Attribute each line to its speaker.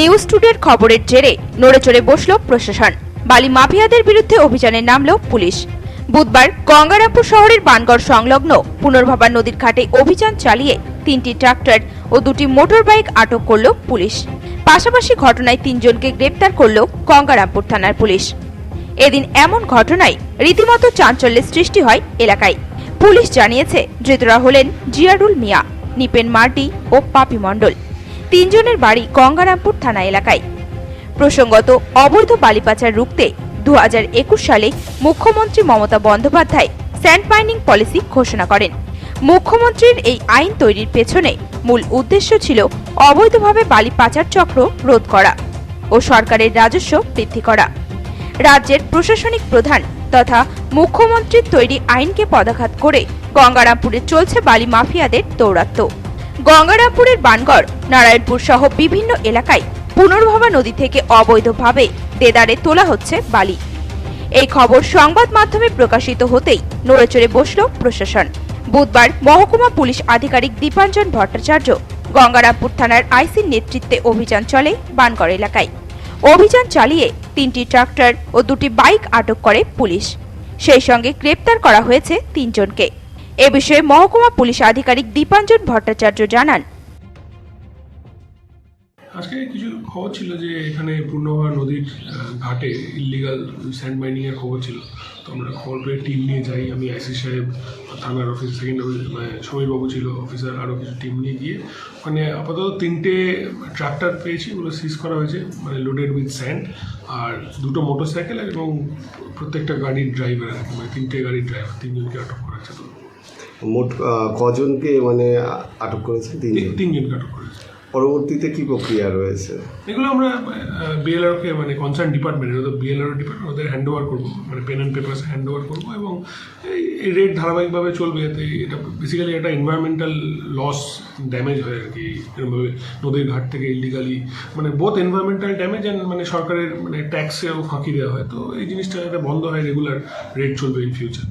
Speaker 1: News টুডের খবরের জেরে নড়েচড়ে বসল প্রশাসন। বালি মাফিয়াদের বিরুদ্ধে অভিযানে নামল পুলিশ। বুধবার গঙ্গারামপুর শহরের বানগড় সংলগ্ন পুনর্ভাবা নদীর ঘাটে অভিযান চালিয়ে তিনটি ট্রাক্টর ও দুটি মোটর বাইক আটক করল পুলিশ। পাশাপাশি ঘটনায় তিনজনকে গ্রেপ্তার করল গঙ্গারামপুর থানার পুলিশ। এদিন এমন ঘটনায় রীতিমতো চাঞ্চল্যের সৃষ্টি হয় এলাকায়। পুলিশ জানিয়েছে, ধৃতরা হলেন জিয়ারুল মিয়া, নিপেন মার্টি ও পাপি মণ্ডল। তিনজনের বাড়ি গঙ্গারামপুর থানা এলাকায়। প্রসঙ্গত, অবৈধ বালি পাচার রুখতে দু হাজার একুশ সালে মুখ্যমন্ত্রী Mamata Bandyopadhyay sand mining policy ঘোষণা করেন। মুখ্যমন্ত্রীর এই আইন তৈরির পেছনে মূল উদ্দেশ্য ছিল অবৈধভাবে বালি পাচার চক্র রোধ করা ও সরকারের রাজস্ব বৃদ্ধি করা। রাজ্যের প্রশাসনিক প্রধান তথা মুখ্যমন্ত্রীর তৈরি আইনকে পদাঘাত করে গঙ্গারামপুরে চলছে বালি মাফিয়াদের দৌরাত্ম্য। গঙ্গারামপুরের বানগড়, নারায়ণপুর সহ বিভিন্ন এলাকায় পুনর্ভবা নদী থেকে অবৈধভাবে দেদারে তোলা হচ্ছে বালি। এই খবর সংবাদ মাধ্যমে প্রকাশিত হতেই নড়েচড়ে বসল প্রশাসন। বুধবার মহকুমা পুলিশ আধিকারিক দীপাঞ্জন ভট্টাচার্য গঙ্গারামপুর থানার আইসির নেতৃত্বে অভিযান চলে বানগড় এলাকায়। অভিযান চালিয়ে তিনটি ট্রাক্টর ও দুটি বাইক আটক করে পুলিশ। সেই সঙ্গে গ্রেপ্তার করা হয়েছে তিনজনকে। এ বিষয়ে মহকুমা পুলিশ আধিকারিক দীপাঞ্জন ভট্টাচার্য জানান।
Speaker 2: আজকে কিছু খবর ছিল যে এখানে পূর্ণভা নদীর ঘাটে ইলিগাল স্যান্ড মাইনিং এর খবর ছিল। তো আমরা খবর পেয়ে টিম নিয়ে যাই। আমি আইসি সাহেব, থানার অফিস সেকেন্ড মানে সমীরবাবু ছিল অফিসার আরও কিছু টিম নিয়ে গিয়ে ওখানে আপাতত তিনটে ট্রাক্টর পেয়েছি, ওগুলো সিজ করা হয়েছে মানে লোডেড উইথ স্যান্ড আর দুটো মোটর সাইকেল এবং প্রত্যেকটা গাড়ির ড্রাইভার আর কি মানে তিনটে গাড়ির ড্রাইভার তিনজনকে আটক করা হয়েছে। তো
Speaker 3: মোট কজনকে মানে আটক করেছে?
Speaker 2: তিন-
Speaker 3: তিনজন
Speaker 2: তিনজনকে আটক করেছে।
Speaker 3: পরবর্তীতে কি প্রক্রিয়া রয়েছে?
Speaker 2: এগুলো আমরা বিএলআরকে মানে কনসার্ন ডিপার্টমেন্ট ওদের বিএলআর ডিপার্টমেন্ট ওদের হ্যান্ড ওভার করব। মানে pen and papers hand over করব এবং এই এই রেট ধারাবাহিকভাবে চলবে। এতে এটা বেসিক্যালি একটা এনভায়রনমেন্টাল লস ড্যামেজ হয় আর কি। এরকমভাবে নদীর ঘাট থেকে ইলিগালি মানে বোথ এনভায়রনমেন্টাল ড্যামেজ অ্যান্ড মানে সরকারের মানে ট্যাক্সেও ফাঁকি দেওয়া হয়। তো এই জিনিসটা যাতে বন্ধ হয় রেগুলার রেট চলবে ইন ফিউচার